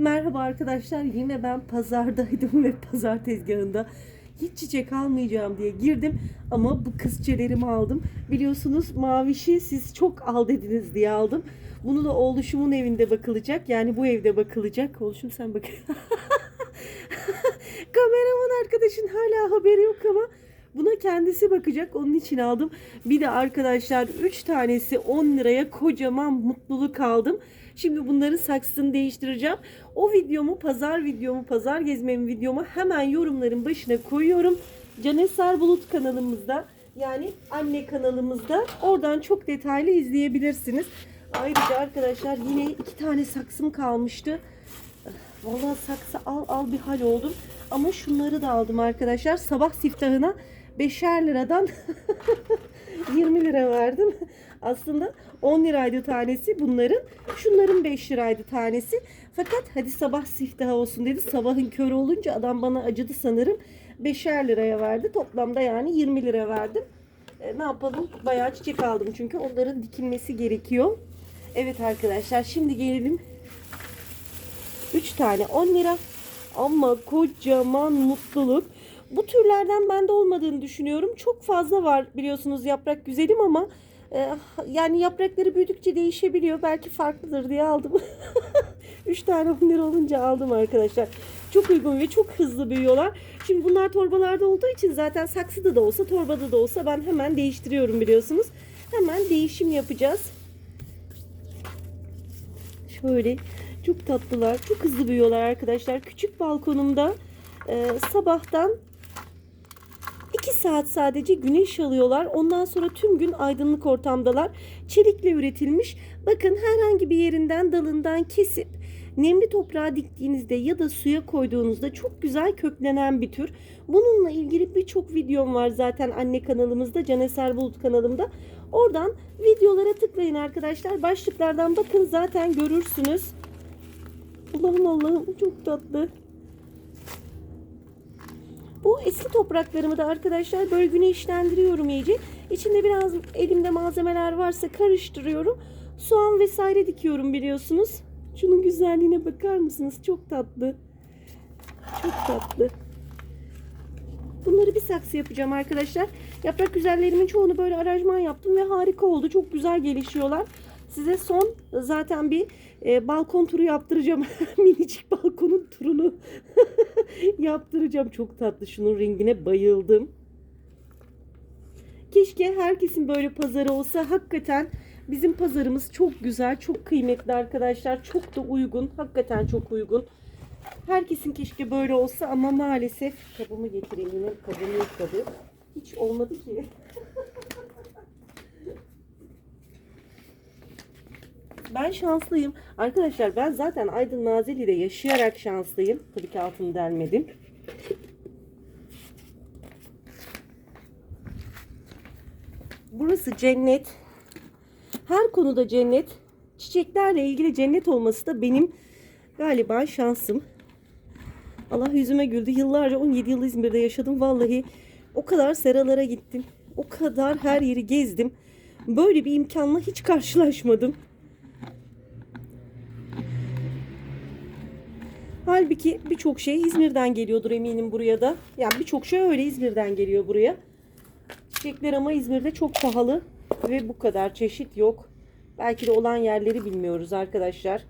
Merhaba arkadaşlar. Yine ben pazardaydım ve pazar tezgahında hiç çiçek almayacağım diye girdim ama bu kızçelerimi aldım. Biliyorsunuz mavişi siz çok al dediniz diye aldım. Bunu da oğluşumun evinde bakılacak. Yani bu evde bakılacak. Oğluşum sen bak. Kameraman arkadaşın hala haberi yok ama buna kendisi bakacak. Onun için aldım. Bir de arkadaşlar 3 tanesi 10 liraya kocaman mutluluk aldım. Şimdi bunların saksısını değiştireceğim. O videomu, pazar videomu, pazar gezmemi videomu hemen yorumların başına koyuyorum. Caneser Bulut kanalımızda yani anne kanalımızda oradan çok detaylı izleyebilirsiniz. Ayrıca arkadaşlar yine iki tane saksım kalmıştı. Vallahi saksı al al bir hal oldum. Ama şunları da aldım arkadaşlar. Sabah siftahına 5'er liradan 20 lira verdim. Aslında 10 liraydı tanesi bunların. Şunların 5 liraydı tanesi. Fakat hadi sabah siftahı olsun dedi. Sabahın körü olunca adam bana acıdı sanırım. 5'er liraya verdi. Toplamda yani 20 lira verdim. E, ne yapalım? Bayağı çiçek aldım çünkü onların dikilmesi gerekiyor. Evet arkadaşlar şimdi gelelim 3 tane 10 lira ama kocaman mutluluk. Bu türlerden bende olmadığını düşünüyorum. Çok fazla var biliyorsunuz yaprak güzelim ama e, yani yaprakları büyüdükçe değişebiliyor. Belki farklıdır diye aldım. 3 tane 10 lira olunca aldım arkadaşlar. Çok uygun ve çok hızlı büyüyorlar. Şimdi bunlar torbalarda olduğu için zaten saksıda da olsa torbada da olsa ben hemen değiştiriyorum biliyorsunuz. Hemen değişim yapacağız. Şöyle çok tatlılar. Çok hızlı büyüyorlar arkadaşlar. Küçük balkonumda e, sabahtan 2 saat sadece güneş alıyorlar. Ondan sonra tüm gün aydınlık ortamdalar. Çelikle üretilmiş. Bakın herhangi bir yerinden dalından kesip nemli toprağa diktiğinizde ya da suya koyduğunuzda çok güzel köklenen bir tür. Bununla ilgili birçok videom var zaten anne kanalımızda, Caneser Bulut kanalımda. Oradan videolara tıklayın arkadaşlar. Başlıklardan bakın zaten görürsünüz. Allah'ım Allah'ım çok tatlı. Bu eski topraklarımı da arkadaşlar böyle güneşlendiriyorum iyice. İçinde biraz elimde malzemeler varsa karıştırıyorum. Soğan vesaire dikiyorum biliyorsunuz. Şunun güzelliğine bakar mısınız? Çok tatlı. Çok tatlı. Bunları bir saksı yapacağım arkadaşlar. Yaprak güzellerimin çoğunu böyle aranjman yaptım ve harika oldu. Çok güzel gelişiyorlar. Size son zaten bir e, balkon turu yaptıracağım. Minicik balkonun turunu yaptıracağım. Çok tatlı. Şunun rengine bayıldım. Keşke herkesin böyle pazarı olsa. Hakikaten bizim pazarımız çok güzel, çok kıymetli arkadaşlar. Çok da uygun. Hakikaten çok uygun. Herkesin keşke böyle olsa ama maalesef kabımı getireyim yine. Kabımı yıkadı. Hiç olmadı ki. Ben şanslıyım. Arkadaşlar ben zaten Aydın Nazilli'de yaşayarak şanslıyım. Tabii ki altını delmedim. Burası cennet. Her konuda cennet. Çiçeklerle ilgili cennet olması da benim galiba şansım. Allah yüzüme güldü. Yıllarca 17 yıl İzmir'de yaşadım. Vallahi o kadar seralara gittim. O kadar her yeri gezdim. Böyle bir imkanla hiç karşılaşmadım. Halbuki birçok şey İzmir'den geliyordur eminim buraya da. Yani birçok şey öyle İzmir'den geliyor buraya. Çiçekler ama İzmir'de çok pahalı ve bu kadar çeşit yok. Belki de olan yerleri bilmiyoruz arkadaşlar.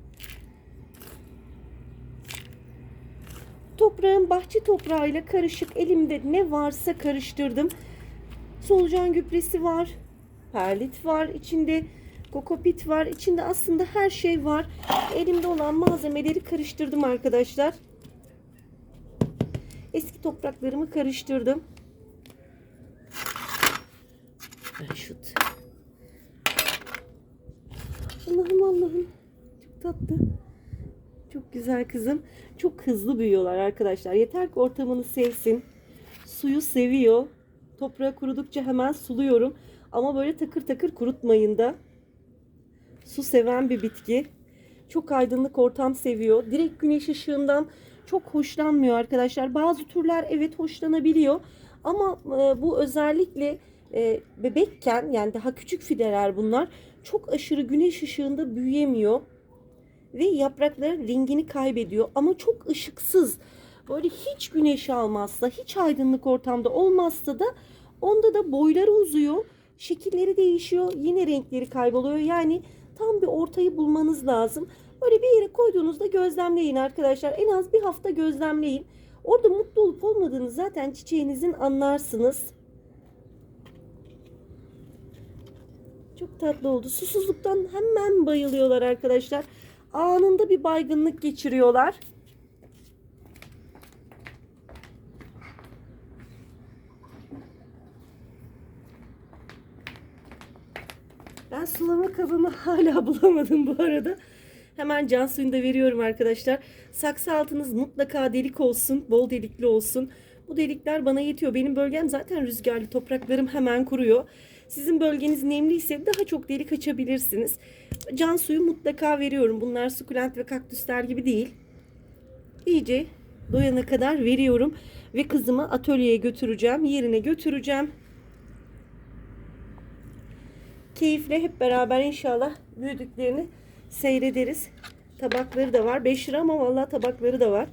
Toprağın bahçe toprağıyla karışık elimde ne varsa karıştırdım. Solucan gübresi var. Perlit var. içinde kokopit var. İçinde aslında her şey var. Elimde olan malzemeleri karıştırdım arkadaşlar. Eski topraklarımı karıştırdım. Şut. Allah'ım Allah'ım. Çok tatlı. Çok güzel kızım. Çok hızlı büyüyorlar arkadaşlar. Yeter ki ortamını sevsin. Suyu seviyor. Toprağı kurudukça hemen suluyorum. Ama böyle takır takır kurutmayın da. Su seven bir bitki. Çok aydınlık ortam seviyor. Direkt güneş ışığından çok hoşlanmıyor arkadaşlar. Bazı türler evet hoşlanabiliyor. Ama e, bu özellikle e, bebekken yani daha küçük fideler bunlar çok aşırı güneş ışığında büyüyemiyor. ve yapraklar rengini kaybediyor ama çok ışıksız. Böyle hiç güneş almazsa, hiç aydınlık ortamda olmazsa da onda da boyları uzuyor, şekilleri değişiyor, yine renkleri kayboluyor. Yani tam bir ortayı bulmanız lazım. Böyle bir yere koyduğunuzda gözlemleyin arkadaşlar. En az bir hafta gözlemleyin. Orada mutlu olup olmadığını zaten çiçeğinizin anlarsınız. Çok tatlı oldu. Susuzluktan hemen bayılıyorlar arkadaşlar. Anında bir baygınlık geçiriyorlar. Ben sulama kabımı hala bulamadım bu arada. Hemen can suyunu da veriyorum arkadaşlar. Saksı altınız mutlaka delik olsun, bol delikli olsun. Bu delikler bana yetiyor. Benim bölgem zaten rüzgarlı. Topraklarım hemen kuruyor. Sizin bölgeniz nemliyse daha çok delik açabilirsiniz. Can suyu mutlaka veriyorum. Bunlar sukulent ve kaktüsler gibi değil. İyice doyana kadar veriyorum. Ve kızımı atölyeye götüreceğim. Yerine götüreceğim. Keyifle hep beraber inşallah büyüdüklerini seyrederiz. Tabakları da var. 5 lira ama vallahi tabakları da var.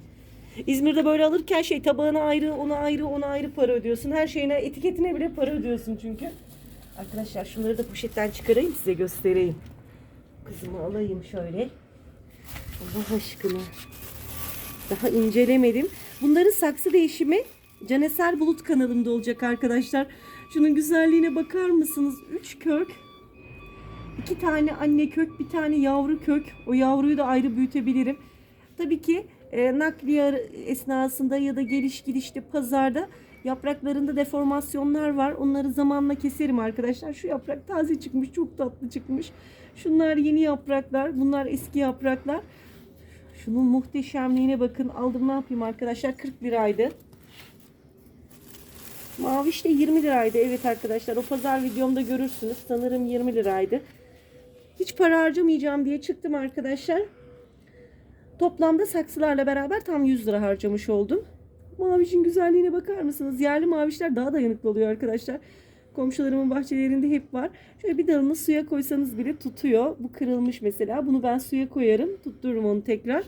İzmir'de böyle alırken şey tabağına ayrı, ona ayrı, ona ayrı para ödüyorsun. Her şeyine, etiketine bile para ödüyorsun çünkü. Arkadaşlar şunları da poşetten çıkarayım size göstereyim. Kızımı alayım şöyle. Allah aşkına. Daha incelemedim. Bunların saksı değişimi Caneser Bulut kanalımda olacak arkadaşlar. Şunun güzelliğine bakar mısınız? 3 kök. İki tane anne kök, bir tane yavru kök. O yavruyu da ayrı büyütebilirim. Tabii ki e, nakliye esnasında ya da geliş gidişte pazarda yapraklarında deformasyonlar var. Onları zamanla keserim arkadaşlar. Şu yaprak taze çıkmış, çok tatlı çıkmış. Şunlar yeni yapraklar, bunlar eski yapraklar. Şunun muhteşemliğine bakın. Aldım ne yapayım arkadaşlar? 40 liraydı. Maviş de 20 liraydı. Evet arkadaşlar o pazar videomda görürsünüz. Sanırım 20 liraydı. Hiç para harcamayacağım diye çıktım arkadaşlar. Toplamda saksılarla beraber tam 100 lira harcamış oldum. Mavişin güzelliğine bakar mısınız? Yerli mavişler daha dayanıklı oluyor arkadaşlar. Komşularımın bahçelerinde hep var. Şöyle bir dalını suya koysanız bile tutuyor. Bu kırılmış mesela. Bunu ben suya koyarım. Tuttururum onu tekrar.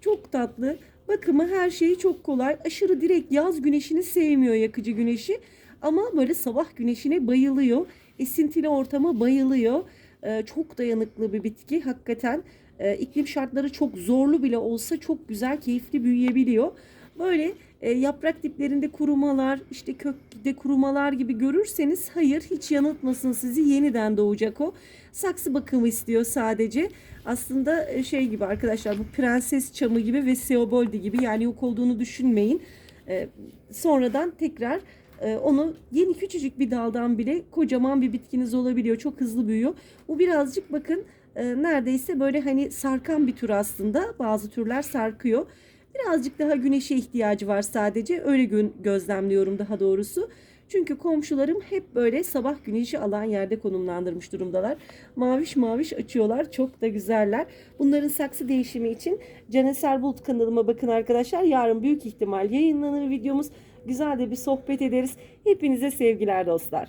Çok tatlı. Bakımı her şeyi çok kolay. Aşırı direkt yaz güneşini sevmiyor yakıcı güneşi. Ama böyle sabah güneşine bayılıyor. Esintili ortama bayılıyor. Ee, çok dayanıklı bir bitki hakikaten. Ee, iklim şartları çok zorlu bile olsa çok güzel, keyifli büyüyebiliyor. Böyle e, yaprak diplerinde kurumalar, işte kökte kurumalar gibi görürseniz hayır hiç yanıltmasın sizi yeniden doğacak o. Saksı bakımı istiyor sadece. Aslında e, şey gibi arkadaşlar bu prenses çamı gibi ve seoboldi gibi yani yok olduğunu düşünmeyin. E, sonradan tekrar onu yeni küçücük bir daldan bile kocaman bir bitkiniz olabiliyor. Çok hızlı büyüyor. Bu birazcık bakın e, neredeyse böyle hani sarkan bir tür aslında. Bazı türler sarkıyor. Birazcık daha güneşe ihtiyacı var sadece. Öyle gö- gözlemliyorum daha doğrusu. Çünkü komşularım hep böyle sabah güneşi alan yerde konumlandırmış durumdalar. Maviş maviş açıyorlar. Çok da güzeller. Bunların saksı değişimi için Caneser Bulut kanalıma bakın arkadaşlar. Yarın büyük ihtimal yayınlanır videomuz. Güzel de bir sohbet ederiz. Hepinize sevgiler dostlar.